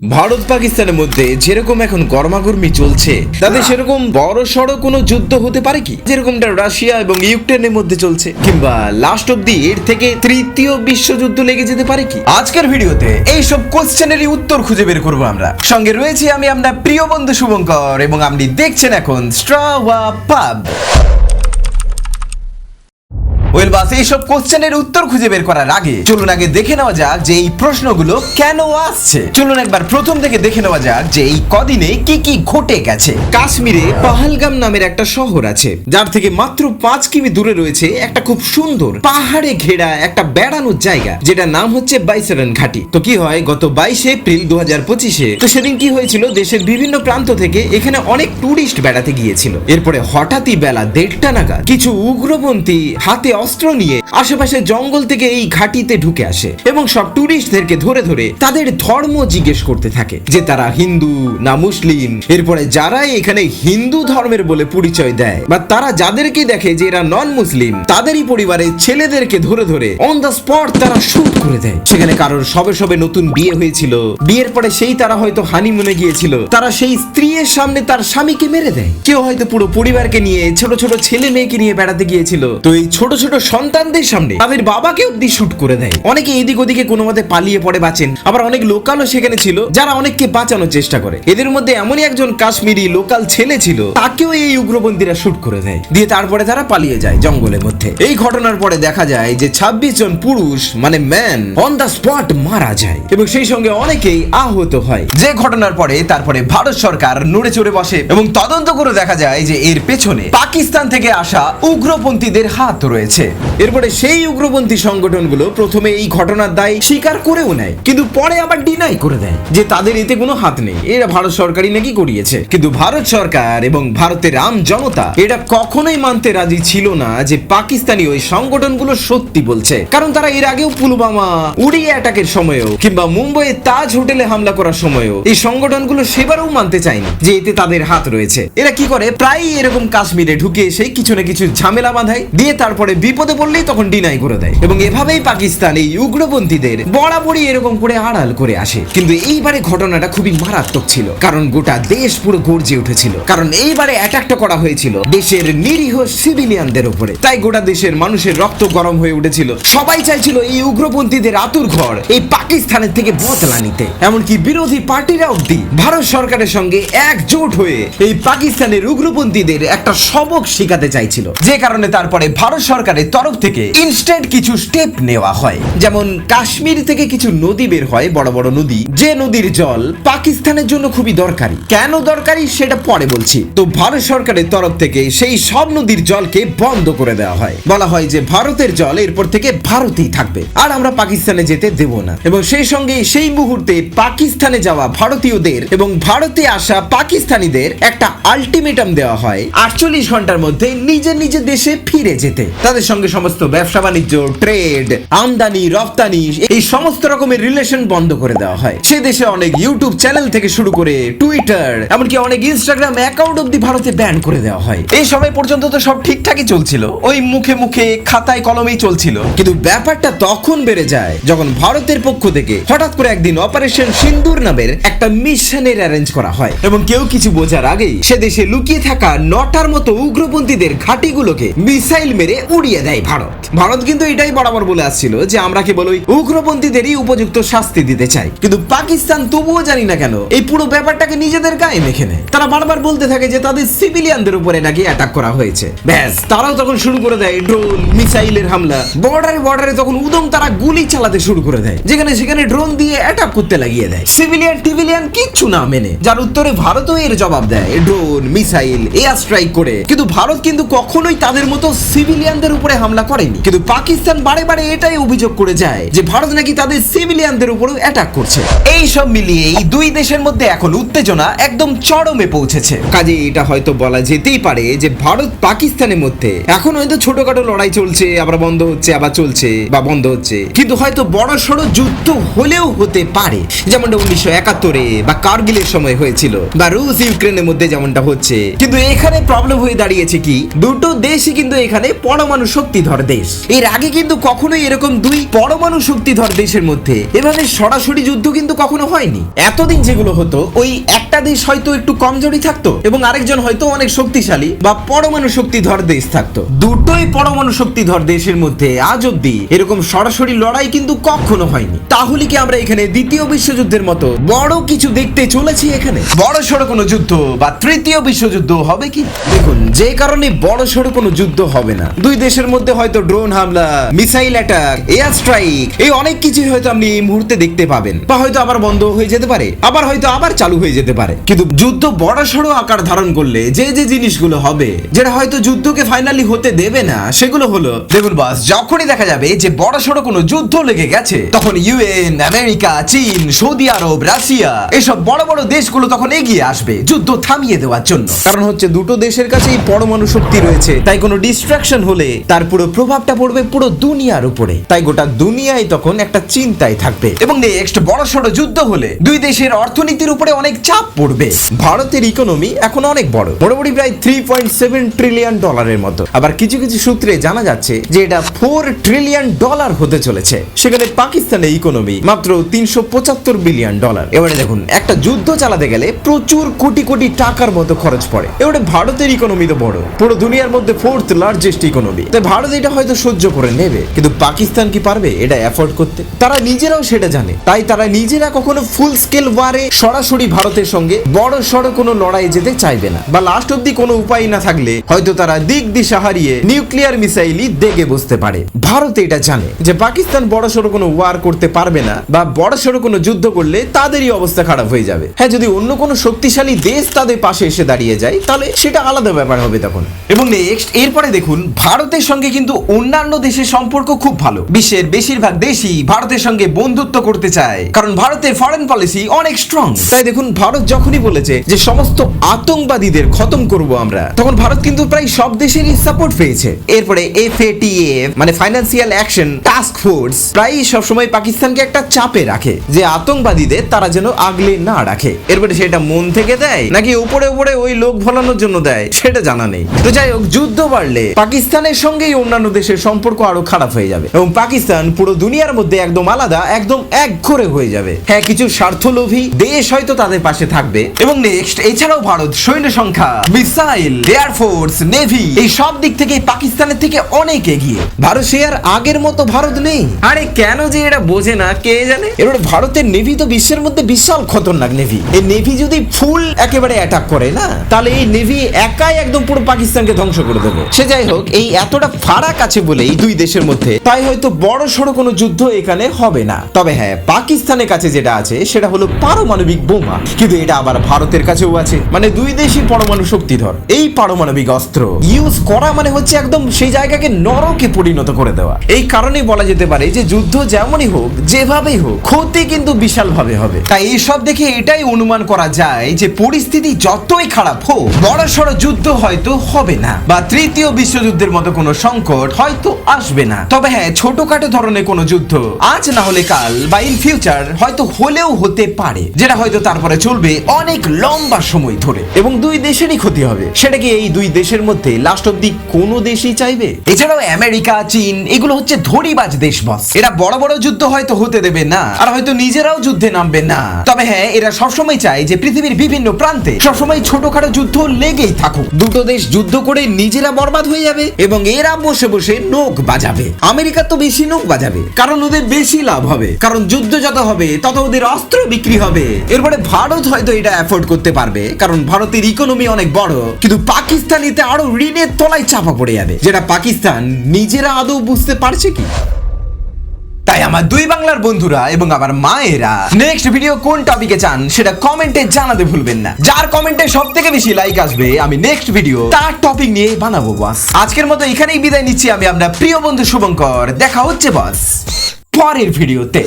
ভারত পাকিস্তানের মধ্যে যেরকম এখন গরমাগরমি চলছে তাতে সেরকম বড় সড়ো কোনো যুদ্ধ হতে পারে কি? যেরকমটা রাশিয়া এবং ইউক্রেনের মধ্যে চলছে কিংবা লাস্ট অব্দি এর থেকে তৃতীয় বিশ্বযুদ্ধ লেগে যেতে পারে কি? আজকের ভিডিওতে এইসব কোশ্চেনেরই উত্তর খুঁজে বের করব আমরা। সঙ্গে রয়েছে আমি আপনার প্রিয় বন্ধু শুভঙ্কর এবং আপনি দেখছেন এখন স্ট্রাওয়া পাব এইসব কোশ্চেনের উত্তর খুঁজে বের করার আগে চলুন আগে দেখে নেওয়া যাক যে এই প্রশ্নগুলো কেন আসছে। চলুন একবার প্রথম থেকে দেখে নেওয়া যাক যে এই কদিনে কি কি ঘটে গেছে। কাশ্মীরে পাহালগাম নামের একটা শহর আছে, যার থেকে মাত্র পাঁচ কিমি দূরে রয়েছে একটা খুব সুন্দর পাহাড়ে ঘেরা একটা বেড়ানোর জায়গা যেটা নাম হচ্ছে বাইসারান ঘাটি তো কি হয়, গত বাইশে এপ্রিল দু হাজার পঁচিশে তো সেদিন কি হয়েছিল, দেশের বিভিন্ন প্রান্ত থেকে এখানে অনেক টুরিস্ট বেড়াতে গিয়েছিল। এরপরে হঠাৎই বেলা দেড়টা নাগাদ কিছু উগ্রপন্থী হাতে অস্ত্র নিয়ে আশেপাশে জঙ্গল থেকে এই ঘাটিতে ঢুকে আসে এবং সব টুরিস্টদেরকে ধরে ধরে তাদের ধর্ম জিজ্ঞেস করতে থাকে যে তারা হিন্দু না মুসলিম। এরপরে যারাই এখানে হিন্দু ধর্মের বলে পরিচয় দেয় বা তারা যাদেরকে দেখে যে এরা নন মুসলিম তাদেরই পরিবারের ছেলেদেরকে ধরে ধরে অন দ্য স্পট তারা শুট করে দেয়। সেখানে কারোর সবে সবে নতুন বিয়ে হয়েছিল। বিয়ের পরে সেই তারা হয়তো হানিমুনে গিয়েছিল। তারা সেই স্ত্রীর সামনে তার স্বামীকে মেরে দেয়। কেউ হয়তো পুরো পরিবারকে নিয়ে ছোট ছোট ছেলে মেয়েকে নিয়ে বেড়াতে গিয়েছিল। তো এই ছোট ছোট সন্তানদের সামনে তাদের বাবাকে অব্দি শুট করে দেয়। অনেকে এদিক ওদিকে কোনো মতে পালিয়ে পড়ে বাঁচেন, আবার অনেক লোকালও সেখানে ছিল যারা অনেককে বাঁচানোর চেষ্টা করে। এদের মধ্যে এমনই একজন কাশ্মীরি লোকাল ছেলে ছিল, তাকেও এই উগ্রপন্থীরা শুট করে দেয়। দিয়ে তারপরে তারা পালিয়ে যায় জঙ্গলের মধ্যে। এই ঘটনার পরে দেখা যায় যে ছাব্বিশ জন পুরুষ মানে ম্যান অন দ্য স্পট মারা যায়। এবং সেই সঙ্গে অনেকেই আহত হয়। যে ঘটনার পরে তারপরে ভারত সরকার নড়ে চড়ে বসে এবং তদন্ত করে দেখা যায় যে এর পেছনে পাকিস্তান থেকে আসা উগ্রপন্থীদের হাত রয়েছে। এরপরে সেই উগ্রপন্থী সংগঠনগুলো প্রথমে এই ঘটনার দায় স্বীকার করেও নেয়, কিন্তু পরে আবার ডিনাই করে দেয় যে তাদের এতে কোনো হাত নেই। এরা ভারত সরকারই নাকি করিয়েছে। কিন্তু ভারত সরকার এবং ভারতের আম জনতা এটা কখনোই মানতে রাজি ছিল না যে পাকিস্তানি ওই সংগঠনগুলো সত্যি বলছে। কারণ তারা এর আগেও পুলবামা উড়ি অ্যাটাকের সময়ও, কিংবা মুম্বাইয়ের তাজ হোটেলে হামলা করার সময়ও এই সংগঠনগুলো সেবারও মানতে চায়নি যে এতে তাদের হাত রয়েছে। এরা কি করে? প্রায়ই এরকম কাশ্মীরে ঢুকে এসে কিছু না কিছু ঝামেলা বাঁধায়, দিয়ে তারপরে বিপদে পড়লেই তখন ডিনাই করে দেয়। এবং এভাবেই পাকিস্তান এই উগ্রপন্থীদের বরাবরই এরকম করে আড়াল করে আসে। কিন্তু এইবারে ঘটনাটা খুবই মারাত্মক ছিল। কারণ গোটা দেশ পুরো গর্জে উঠেছিল। কারণ এইবারে অ্যাটাকটা করা হয়েছিল দেশের নিরীহ সিভিলিয়ানদের উপরে। তাই গোটা দেশের মানুষের রক্ত গরম হয়ে উঠেছিল। সবাই চাইছিল এই উগ্রপন্থীদের আতুর ঘর এই পাকিস্তানের থেকে বদলা নিতে। এমনকি বিরোধী পার্টিরা অব্দি ভারত সরকারের সঙ্গে একজোট হয়ে এই পাকিস্তানের উগ্রপন্থীদের একটা সবক শিখাতে চাইছিল। যে কারণে তারপরে ভারত সরকারের তরফ থেকে ইনস্ট্যান্ট কিছু স্টেপ নেওয়া হয়। যেমন কাশ্মীর থেকে কিছু নদী বের হয়, বড় বড় নদী। যে নদীর জল পাকিস্তানের জন্য খুবই দরকারি। কেন দরকারি সেটা পরে বলছি। তো ভারত সরকারের তরফ থেকে সেই সব নদীর জলকে বন্ধ করে দেওয়া হয়। বলা হয় যে ভারতের জল এরপর থেকে ভারতেই থাকবে। আর আমরা পাকিস্তানে যেতে দেব না। এবং সেই সঙ্গে সেই মুহূর্তে পাকিস্তানে যাওয়া ভারতীয়দের এবং ভারতে আসা পাকিস্তানিদের একটা আলটিমেটাম দেওয়া হয়, আটচল্লিশ ঘণ্টার মধ্যে নিজের নিজের দেশে ফিরে যেতে। তাদের সঙ্গে সমস্ত ব্যবসা বাণিজ্য ট্রেড আমদানি, রপ্তানি, এই সমস্ত রকমের রিলেশন বন্ধ করে দেওয়া হয়। সে দেশে অনেক ইউটিউব চ্যানেল থেকে শুরু করে টুইটার এমনকি অনেক ইনস্টাগ্রাম অ্যাকাউন্ট অব্দি ভারতে ব্যান করে দেওয়া হয়। এই সময় পর্যন্ত তো সব ঠিকঠাকই চলছিল। ওই মুখে মুখে খাতায় কলমেই চলছিল। কিন্তু ব্যাপারটা তখন বেড়ে যায় যখন ভারতের পক্ষ থেকে হঠাৎ করে একদিন অপারেশন সিন্দুর নামের একটা মিশনের অ্যারেঞ্জ করা হয়। এবং কেউ কিছু বোঝার আগেই সে দেশে লুকিয়ে থাকা নটার মতো উগ্রপন্থীদের ঘাঁটিগুলোকে মিসাইল মেরে উড়িয়ে দেয় ভারত। ভারত কিন্তু এটাই বরাবর বলে আসছিল যে আমরা কেবল ওই উগ্রপন্থীদেরই উপযুক্ত শাস্তি দিতে চাই। কিন্তু পাকিস্তান তবুও জানি না কেন এই পুরো ব্যাপারটাকে নিজেদের গায়ে মেখে নেয়। তারা বারবার বলতে থাকে যে তাদের সিভিলিয়ানদের উপরে নাকি অ্যাটাক করা হয়েছে। ব্যাস, তারাও তখন শুরু করে দেয় ড্রোন মিসাইলের হামলা। বর্ডারে বর্ডারে তখন উদম তারা গুলি চালাতে শুরু করে দেয়। যেখানে সেখানে ড্রোন দিয়ে অ্যাটাক করতে লাগিয়ে দেয়। সিভিলিয়ান টিভিলিয়ান কিচ্ছু না মেনে। যার উত্তরে ভারতও এর জবাব দেয় ড্রোন মিসাইল এয়ার স্ট্রাইক করে। কিন্তু ভারত কিন্তু কখনোই তাদের মতো সিভিলিয়ানদের উপরে হামলা করেনি। কিন্তু পাকিস্তান বারে বারে এটাই অভিযোগ করে যায় যে ভারত নাকি তাদের সিভিলিয়ানদের উপরেও অ্যাটাক করছে। এই সব মিলিয়ে এই দুই দেশের মধ্যে এখন উত্তেজনা একদম চরমে পৌঁছেছে। কাজে এটা হয়তো বলা যেতেই পারে যে ভারত পাকিস্তানের মধ্যে এখন হয়তো ছোটখাটো লড়াই চলছে, আবার বন্ধ হচ্ছে, আবার চলছে, বা বন্ধ হচ্ছে। কিন্তু হয়তো বড় সড়ো যুদ্ধ হলেও হতে পারে। যেমনটা উনিশশো একাত্তরে বা কার্গিলের সময় হয়েছিল, বা রুশ ইউক্রেনের মধ্যে যেমনটা হচ্ছে। কিন্তু এখানে প্রবলেম হয়ে দাঁড়িয়েছে কি? দুটো দেশই কিন্তু এখানে পরমাণু শক্তিধর দেশ। এর আগে কিন্তু কখনোই এরকম দুই পরমাণু শক্তিধর দেশের মধ্যে এভাবে সরাসরি যুদ্ধ কিন্তু কখনো হয়নি। এতদিন যেগুলো হতো, ওই একটা দেশ হয়তো একটু কমজোরি থাকতো এবং আরেকজন হয়তো অনেক শক্তিশালী বা পরমাণু শক্তিধর দেশ থাকতো। দুটোই পরমাণু শক্তিধর দেশের মধ্যে আজ অব্দি এরকম সরাসরি লড়াই কিন্তু কখনো হয়নি। তাহলে কি আমরা এখানে দ্বিতীয় বিশ্বযুদ্ধের মতো বড় কিছু দেখতে চলেছি এখানে? বড় সড়ো কোনো যুদ্ধ বা তৃতীয় বিশ্বযুদ্ধ হবে কি? দেখুন, যে কারণে বড় সড়ো কোনো যুদ্ধ হবে না। দুই দেশের মধ্যে হয়তো ড্রোন হামলা, মিসাইল অ্যাটাক, এয়ার স্ট্রাইক, এই অনেক কিছুই হয়তো আপনি এই মুহূর্তে দেখতে পাবেন। বা হয়তো আবার বন্ধ হয়ে যেতে পারে, আবার হয়তো আবার চালু হয়ে যেতে পারে। কিন্তু যুদ্ধ বড় সড়ো আকার ধারণ করলে যে যে জিনিসগুলো হবে, যেটা হয়তো যুদ্ধকে ফাইনালি হতে দেবে না, সেগুলো হলো, দেখুন বাস যখনই দেখা যাবে যে বড় সড়ো কোনো যুদ্ধ লেগে গেছে, তখন ইউএন আমেরিকা চীন সৌদি আরব রাশিয়া এসব বড় বড় দেশগুলো তখন এগিয়ে আসবে যুদ্ধ থামিয়ে দেওয়ার জন্য। কারণ হচ্ছে দুটো দেশের কাছেই পরমাণু শক্তি রয়েছে, তাই কোনো ডিস্ট্রাকশন হলে তার পুরো প্রভাবটা পড়বে পুরো দুনিয়ার উপরে। তাই গোটা দুনিয়ায় তখন একটা চিন্তায় থাকবে। এবং নেক্সট বড় সড়ো যুদ্ধ হলে দুই দেশের অর্থনীতির উপরে অনেক চাপ পড়বে। ভারতের ইকোনমি এখন অনেক বড়। মোটামুটি প্রায় থ্রি পয়েন্ট সেভেন ট্রিলিয়ন ডলারের মতো। আবার কিছু কিছু সূত্রে জানা যাচ্ছে যে এটা ফোর ট্রিলিয়ন ডলার হতে চলেছে। সেখানে পাকিস্তানের ইকোনমি মাত্র তিনশো পঁচাত্তর বিলিয়ন ডলার এবারে দেখুন, একটা যুদ্ধ চালাতে গেলে প্রচুর কোটি কোটি টাকার মতো খরচ পড়ে। এবারে ভারতের ইকোনমি তো বড়। পুরো দুনিয়ার মধ্যে ফোর্থ লার্জেস্ট ইকোনমি ভারত এটা হয়তো সহ্য করে নেবে। কিন্তু পাকিস্তান কি পারবে? এটা অ্যাফোর্ড করতে। তারা নিজেরাও সেটা জানে। তাই তারা নিজেরা কখনো ফুল স্কেল ওয়ারে সরাসরি ভারতের সঙ্গে বড় সড় কোনো লড়াই যেতে চাইবে না। বা লাস্ট অব্দি কোনো উপায় না থাকলে হয়তো তারা দিক দিশা হারিয়ে নিউক্লিয়ার মিসাইলই দেখে বসতে পারে। ভারত এটা জানে যে পাকিস্তান বড় সড়ো কোনো ওয়ার করতে পারবে না বা বড় সড়ো কোনো যুদ্ধ করলে তাদেরই অবস্থা খারাপ হয়ে যাবে। হ্যাঁ যদি অন্য কোনো শক্তিশালী দেশ তাদের পাশে এসে দাঁড়িয়ে যায়, তাহলে সেটা আলাদা ব্যাপার হবে তখন। এবং নেক্সট এরপরে দেখুন ভারতের সঙ্গে কিন্তু অন্যান্য দেশের সম্পর্ক খুব ভালো। বিশ্বের বেশিরভাগ দেশই ভারতের সঙ্গে বন্ধুত্ব করতে চায়। কারণ ভারতের ফরেন পলিসি অনেক স্ট্রং তাই দেখুন, ভারত যখনই বলেছে যে সমস্ত আতঙ্কবাদীদের খতম করব আমরা, তখন ভারত কিন্তু প্রায় সব দেশেরই সাপোর্ট পেয়েছে। এরপরে এফএটিএফ মানে ফাইন্যান্সিয়াল অ্যাকশন টাস্ক ফোর্স প্রায় সবসময় পাকিস্তানকে একটা চাপে রাখে, যে আতঙ্কবাদীদের তারা যেন আগলে না রাখে। এরপরে সেটা মন থেকে দেয়, নাকি উপরে উপরে ওই লোক ভোলানোর জন্য দেয়, সেটা জানা নেই। তো যাই হোক, যুদ্ধ বাড়লে পাকিস্তানের সঙ্গেই অন্যান্য দেশের সম্পর্ক আরও খারাপ হয়ে যাবে। এবং পাকিস্তান পুরো দুনিয়ার মধ্যে একদম আলাদা একদম এক ঘরে হয়ে যাবে। হ্যাঁ কিছু স্বার্থলোভী দেশ হয়তো তাদের পাশে থাকবে। এবং নেক্সট এছাড়াও ভারত সৈন্য সংখ্যা মিসাইল এয়ারফোর্স নেভি এই সব দিক থেকে পাকিস্তানের থেকে অনেক এগিয়ে। ভারত সে আর আগের মতো ভারত নেই। আরে কেন যে এটা বোঝে না কে জানে? এবার ভারতের নেভি তো বিশ্বের মধ্যে বিশাল খতরনাক নেভি এই নেভি যদি ফুল একেবারে অ্যাটাক করে না তাহলে এই নেভি একাই একদম পুরো পাকিস্তানকে ধ্বংস করে দেবে। সে যাই হোক এই এতটা ফারাক আছে বলেই দুই দেশের মধ্যে, তাই হয়তো বড় সড়ো কোনো যুদ্ধ এখানে হবে না। তবে হ্যাঁ পাকিস্তানের কাছে যেটা আছে, সেটা হলো পারমাণবিক বোমা। কিন্তু এটা আবার ভারতের কাছেও আছে। মানে দুই দেশই পরমাণু শক্তিধর। এই পারমাণবিক অস্ত্র ইউজ করা মানে হচ্ছে একদম সেই জায়গাকে নরকে পরিণত করে দেওয়া। এই কারণেই বলা যেতে পারে যে যুদ্ধ যেমনই হোক, যেভাবেই হোক, ক্ষতি কিন্তু বিশাল ভাবে হবে। তাই এইসব দেখে এটাই অনুমান করা যায় যে পরিস্থিতি যতই খারাপ হোক বড় সড়ো যুদ্ধ হয়তো হবে না। বা তৃতীয় বিশ্বযুদ্ধের মতো কোনো সংকট হয়তো আসবে না। তবে হ্যাঁ ছোটখাটো ধরনের কোনো যুদ্ধ আজ না হলে কাল বা ইন ফিউচার হয়তো হলেও হতে পারে, যেটা হয়তো তারপরে চলবে অনেক লম্বা সময় ধরে। এবং দুই দেশেরই ক্ষতি হবে। সেটা কি এই দুই দেশের মধ্যে লাস্ট অব্দি কোনো দেশই চাইবে? এছাড়াও আমেরিকা, চীন, এগুলো হচ্ছে ধরিবাজ দেশ বস এরা বড় বড় যুদ্ধ হয়তো হতে দেবে না, আর হয়তো নিজেরাও যুদ্ধে নামবে না। তবে হ্যাঁ এরা সবসময় চায় যে পৃথিবীর বিভিন্ন প্রান্তে সবসময় ছোটখাটো যুদ্ধ লেগেই থাকুক। দুটো দেশ যুদ্ধ করে নিজেরা বরবাদ হয়ে যাবে, এবং এরা বসে বসে নোক বাজাবে। আমেরিকা তো বেশি নোক বাজাবে। কারণ ওদের বেশি লাভ হবে। কারণ যুদ্ধ যত হবে, তত ওদের অস্ত্র বিক্রি হবে। এরপরে ভারত হয়তো এটা অ্যাফোর্ড করতে পারবে। কারণ ভারতের ইকোনমি অনেক বড়। কিন্তু পাকিস্তানিতে আরও ঋণের তলায় চাপা পড়ে যাবে। যেটা পাকিস্তান নিজেরা আদৌ বুঝতে পারছে কি? তাই আমার দুই বাংলার বন্ধুরা এবং আমার মায়েরা নেক্সট ভিডিও কোন টপিকে চান সেটা কমেন্টে জানাতে ভুলবেন না। যার কমেন্টে সব থেকে বেশি লাইক আসবে, আমি নেক্সট ভিডিও তার টপিক নিয়ে বানাবো বাস আজকের মতো এখানেই বিদায় নিচ্ছি আমি আপনার প্রিয় বন্ধু শুভঙ্কর। দেখা হচ্ছে বাস পরের ভিডিওতে